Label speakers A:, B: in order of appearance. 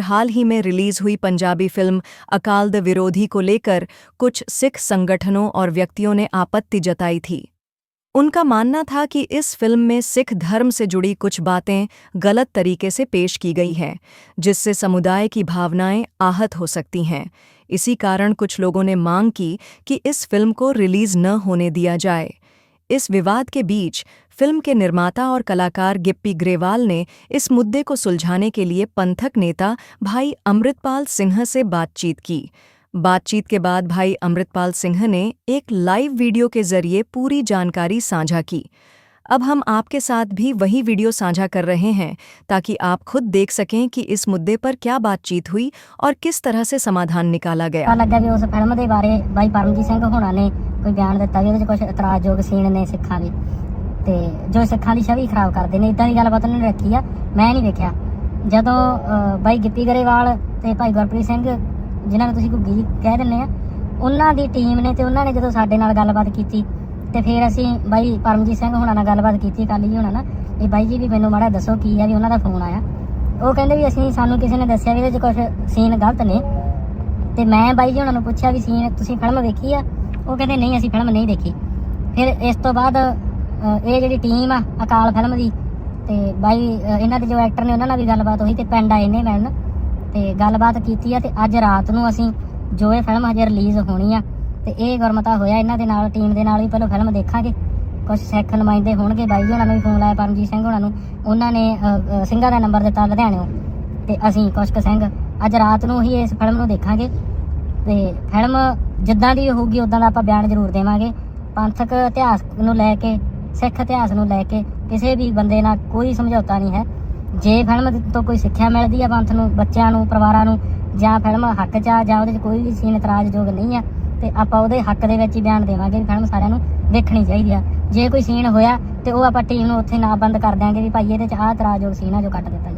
A: हाल ही में रिलीज़ हुई पंजाबी फ़िल्म अकाल द विरोधी को लेकर कुछ सिख संगठनों और व्यक्तियों ने आपत्ति जताई थी। उनका मानना था कि इस फ़िल्म में सिख धर्म से जुड़ी कुछ बातें गलत तरीके से पेश की गई हैं, जिससे समुदाय की भावनाएँ आहत हो सकती हैं। इसी कारण कुछ लोगों ने मांग की कि इस फ़िल्म को रिलीज़ न होने दिया जाए। इस विवाद के बीच फ़िल्म के निर्माता और कलाकार गिप्पी ग्रेवाल ने इस मुद्दे को सुलझाने के लिए पंथक नेता भाई अमृतपाल सिंह से बातचीत की। बातचीत के बाद भाई अमृतपाल सिंह ने एक लाइव वीडियो के ज़रिए पूरी जानकारी साझा की। अब हम आपके साथ भी वही वीडियो साझा कर रहे हैं, ताकि आप खुद देख सकें कि इस मुद्दे पर क्या बातचीत हुई और किस तरह से समाधान निकाला गया।
B: लगा भी उस फ़िल्म के बारे भाई परमजीत सिंह होना ने कोई बयान दिता भी कुछ इतराजयोग सीन ने सिखा भी ਤੇ ਜੋ ਸਿੱਖਾਂ ਦੀ ਛਵੀ ਖਰਾਬ ਕਰਦੇ ਨੇ ਇਦਾਂ ਦੀ ਗੱਲਬਾਤ ਉਹਨਾਂ ਨੇ ਰੱਖੀ ਆ, ਮੈਂ ਨਹੀਂ ਵੇਖਿਆ। ਜਦੋਂ ਬਾਈ ਗਿੱਪੀ ਗਰੇਵਾਲ ਤੇ ਭਾਈ ਗੁਰਪ੍ਰੀਤ ਸਿੰਘ, ਜਿਨ੍ਹਾਂ ਨੂੰ ਤੁਸੀਂ ਘੁੱਗੀ ਕਹਿ ਦਿੰਦੇ ਆ, ਉਹਨਾਂ ਦੀ ਟੀਮ ਨੇ ਤੇ ਉਹਨਾਂ ਨੇ ਜਦੋਂ ਸਾਡੇ ਨਾਲ ਗੱਲਬਾਤ ਕੀਤੀ, ਤੇ ਫਿਰ ਅਸੀਂ ਬਾਈ ਪਰਮਜੀਤ ਸਿੰਘ ਹੋਣਾ ਨਾਲ ਗੱਲਬਾਤ ਕੀਤੀ ਕਾਲੀ ਜੀ ਹੋਣਾ ਨਾਲ, ਵੀ ਬਾਈ ਜੀ ਵੀ ਮੈਨੂੰ ਮਾੜਾ ਦੱਸੋ ਕੀ ਆ ਵੀ ਉਹਨਾਂ ਦਾ ਫੋਨ ਆਇਆ। ਉਹ ਕਹਿੰਦੇ ਵੀ ਅਸੀਂ, ਸਾਨੂੰ ਕਿਸੇ ਨੇ ਦੱਸਿਆ ਵੀ ਇਹਦੇ 'ਚ ਕੁਝ ਸੀਨ ਗਲਤ ਨੇ। ਤੇ ਮੈਂ ਬਾਈ ਜੀ ਉਹਨਾਂ ਨੂੰ ਪੁੱਛਿਆ ਵੀ ਸੀਨ ਤੁਸੀਂ ਫਿਲਮ ਵੇਖੀ ਆ? ਉਹ ਕਹਿੰਦੇ, ਨਹੀਂ, ਅਸੀਂ ਫਿਲਮ ਨਹੀਂ ਦੇਖੀ। ਫਿਰ ਇਸ ਤੋਂ ਬਾਅਦ ਇਹ ਜਿਹੜੀ ਟੀਮ ਆ, ਅਕਾਲ ਫਿਲਮ ਦੀ, ਤੇ ਬਾਈ ਇਹਨਾਂ ਦੇ ਜੋ ਐਕਟਰ ਨੇ ਉਹਨਾਂ ਨਾਲ ਵੀ ਗੱਲਬਾਤ ਹੋਈ ਤੇ ਪਿੰਡ ਆਏ ਨੇ ਮਿਲਣ, ਤੇ ਗੱਲਬਾਤ ਕੀਤੀ ਆ ਤੇ ਅੱਜ ਰਾਤ ਨੂੰ ਅਸੀਂ ਜੋ ਇਹ ਫਿਲਮ ਹਜੇ ਰਿਲੀਜ਼ ਹੋਣੀ ਆ, ਤੇ ਇਹ ਗੁਰਮਤਾ ਹੋਇਆ ਇਹਨਾਂ ਦੇ ਨਾਲ ਟੀਮ ਦੇ ਨਾਲ ਵੀ ਪਹਿਲਾਂ ਫਿਲਮ ਦੇਖਾਂਗੇ। ਕੁਝ ਸਿੱਖ ਨੁਮਾਇੰਦੇ ਹੋਣਗੇ ਬਾਈ ਜੀ ਉਹਨਾਂ ਨੂੰ ਵੀ ਫੋਨ ਲਾਇਆ, ਪਰਮਜੀਤ ਸਿੰਘ ਉਹਨਾਂ ਨੂੰ। ਉਹਨਾਂ ਨੇ ਸਿੰਘਾਂ ਦਾ ਨੰਬਰ ਦਿੱਤਾ ਲੁਧਿਆਣਿਓਂ ਤੇ ਅਸੀਂ ਕੁਸ਼ਕ ਸਿੰਘ, ਅੱਜ ਰਾਤ ਨੂੰ ਹੀ ਇਸ ਫਿਲਮ ਨੂੰ ਦੇਖਾਂਗੇ। ਤੇ ਫਿਲਮ ਜਿੱਦਾਂ ਦੀ ਹੋਊਗੀ ਉਦਾਂ ਦਾ ਆਪਾਂ ਬਿਆਨ ਜ਼ਰੂਰ ਦੇਵਾਂਗੇ। ਪੰਥਕ ਇਤਿਹਾਸ ਨੂੰ ਲੈ ਕੇ ਸਿੱਖ ਇਤਿਹਾਸ ਨੂੰ ਲੈ ਕੇ ਕਿਸੇ ਵੀ ਬੰਦੇ ਨਾਲ ਕੋਈ ਸਮਝੌਤਾ ਨਹੀਂ ਹੈ। ਜੇ ਫਿਲਮ ਤੋਂ ਕੋਈ ਸਿੱਖਿਆ ਮਿਲਦੀ ਹੈ ਪੰਥ ਨੂੰ, ਬੱਚਿਆਂ ਨੂੰ, ਪਰਿਵਾਰਾਂ ਨੂੰ, ਜਾਂ ਫਿਲਮ ਹੱਕ 'ਚ ਆ, ਜਾਂ ਉਹਦੇ 'ਚ ਕੋਈ ਵੀ ਸੀਨ ਇਤਰਾਜ਼ਯੋਗ ਨਹੀਂ ਆ, ਤੇ ਆਪਾਂ ਉਹਦੇ ਹੱਕ ਦੇ ਵਿੱਚ ਹੀ ਬਿਆਨ ਦੇਵਾਂਗੇ ਵੀ ਫਿਲਮ ਸਾਰਿਆਂ ਨੂੰ ਦੇਖਣੀ ਚਾਹੀਦੀ ਆ। ਜੇ ਕੋਈ ਸੀਨ ਹੋਇਆ ਤੇ ਉਹ ਆਪਾਂ ਟੀਮ ਨੂੰ ਉੱਥੇ ਨਾ ਬੰਦ ਕਰ ਦਿਆਂਗੇ ਵੀ ਭਾਈ ਇਹਦੇ 'ਚ ਆਹ ਇਤਰਾਜ਼ਯੋਗ ਸੀਨ ਆ ਜੋ ਕੱਟ ਦਿੱਤਾ